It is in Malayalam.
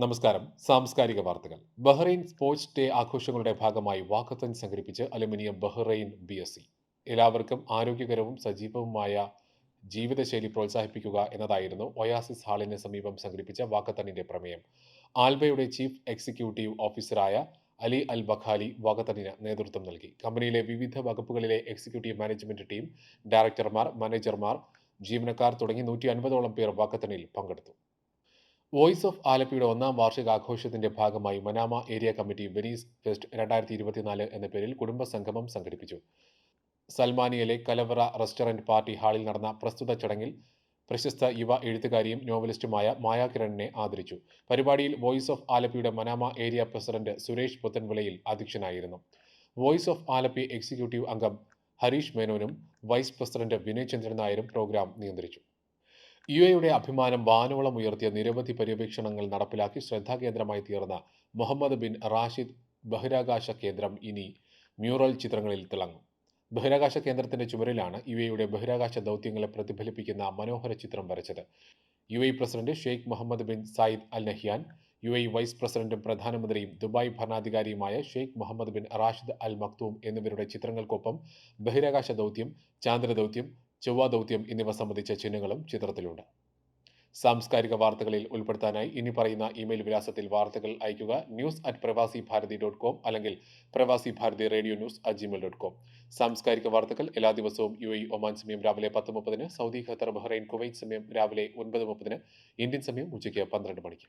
നമസ്കാരം. സാംസ്കാരിക വാർത്തകൾ. ബഹ്റൈൻ സ്പോർട്സ് ഡേ ആഘോഷങ്ങളുടെ ഭാഗമായി വാക്കത്തൻ സംഘടിപ്പിച്ച് aluminium Bahrain B S C. എല്ലാവർക്കും ആരോഗ്യകരവും സജീവവുമായ ജീവിതശൈലി പ്രോത്സാഹിപ്പിക്കുക എന്നതായിരുന്നു ഒയാസിസ് ഹാളിന് സമീപം സംഘടിപ്പിച്ച വാക്കത്തണിന്റെ പ്രമേയം. ആൽബയുടെ ചീഫ് എക്സിക്യൂട്ടീവ് ഓഫീസറായ അലി അൽ ബഖാലി വാക്കത്തണിന് നേതൃത്വം നൽകി. കമ്പനിയിലെ വിവിധ വകുപ്പുകളിലെ എക്സിക്യൂട്ടീവ് മാനേജ്മെന്റ് ടീം ഡയറക്ടർമാർ മാനേജർമാർ ജീവനക്കാർ തുടങ്ങി നൂറ്റി അൻപതോളം പേർ വാക്കത്തണിൽ പങ്കെടുത്തു. വോയിസ് ഓഫ് ആലപ്പിയുടെ ഒന്നാം വാർഷികാഘോഷത്തിന്റെ ഭാഗമായി Manama area committee Venice fest രണ്ടായിരത്തി ഇരുപത്തിനാല് എന്ന പേരിൽ കുടുംബ സംഗമം സംഘടിപ്പിച്ചു. സൽമാനിയയിലെ കലവറ റെസ്റ്റോറന്റ് പാർട്ടി ഹാളിൽ നടന്ന പ്രസ്തുത ചടങ്ങിൽ പ്രശസ്ത യുവ എഴുത്തുകാരിയും നോവലിസ്റ്റുമായ മായാ കിരണിനെ ആദരിച്ചു. പരിപാടിയിൽ വോയിസ് ഓഫ് ആലപ്പിയുടെ മനാമ ഏരിയ പ്രസിഡന്റ് സുരേഷ് പുത്തൻവിളയിൽ അധ്യക്ഷനായിരുന്നു. വോയിസ് ഓഫ് ആലപ്പി എക്സിക്യൂട്ടീവ് അംഗം ഹരീഷ് മേനോനും വൈസ് പ്രസിഡന്റ് വിനയ് ചന്ദ്രൻ നായരും പ്രോഗ്രാം നിയന്ത്രിച്ചു. യു എയുടെ അഭിമാനം വാനോളം ഉയർത്തിയ നിരവധി പര്യവേക്ഷണങ്ങൾ നടപ്പിലാക്കി ശ്രദ്ധാകേന്ദ്രമായി തീർന്ന മുഹമ്മദ് ബിൻ റാഷിദ് ബഹിരാകാശ കേന്ദ്രം ഇനി മ്യൂറൽ ചിത്രങ്ങളിൽ തിളങ്ങും. ബഹിരാകാശ കേന്ദ്രത്തിന്റെ ചുമരിലാണ് യു എയുടെ ബഹിരാകാശ ദൗത്യങ്ങളെ പ്രതിഫലിപ്പിക്കുന്ന മനോഹര ചിത്രം വരച്ചത്. U A president Sheikh Mohammed bin Zayed Al Nahyan U A vice പ്രസിഡന്റും പ്രധാനമന്ത്രിയും Dubai ഭരണാധികാരിയുമായ Sheikh Mohammed bin Rashid Al Maktoum എന്നിവരുടെ ചിത്രങ്ങൾക്കൊപ്പം ബഹിരാകാശ ദൗത്യം ചാന്ദ്ര ദൗത്യം ചൊവ്വ ദൗത്യം എന്നിവ സംബന്ധിച്ച ചിഹ്നങ്ങളും ചിത്രത്തിലുണ്ട്. സാംസ്കാരിക വാർത്തകളിൽ ഉൾപ്പെടുത്താനായി ഇനി പറയുന്ന ഇമെയിൽ വിലാസത്തിൽ വാർത്തകൾ അയയ്ക്കുക ന്യൂസ് അറ്റ് പ്രവാസി ഭാരതി ഡോട്ട് കോം അല്ലെങ്കിൽ Pravasi Bharathi radio news at Gmail dot com സാംസ്കാരിക വാർത്തകൾ എല്ലാ ദിവസവും യു എ ഒമാൻ സമയം രാവിലെ പത്ത് മുപ്പതിന് സൗദി ഖത്തർ ബഹ്റൈൻ കുവൈറ്റ് സമയം രാവിലെ ഒൻപത് മുപ്പതിന് ഇന്ത്യൻ സമയം ഉച്ചയ്ക്ക് പന്ത്രണ്ട് മണിക്ക്.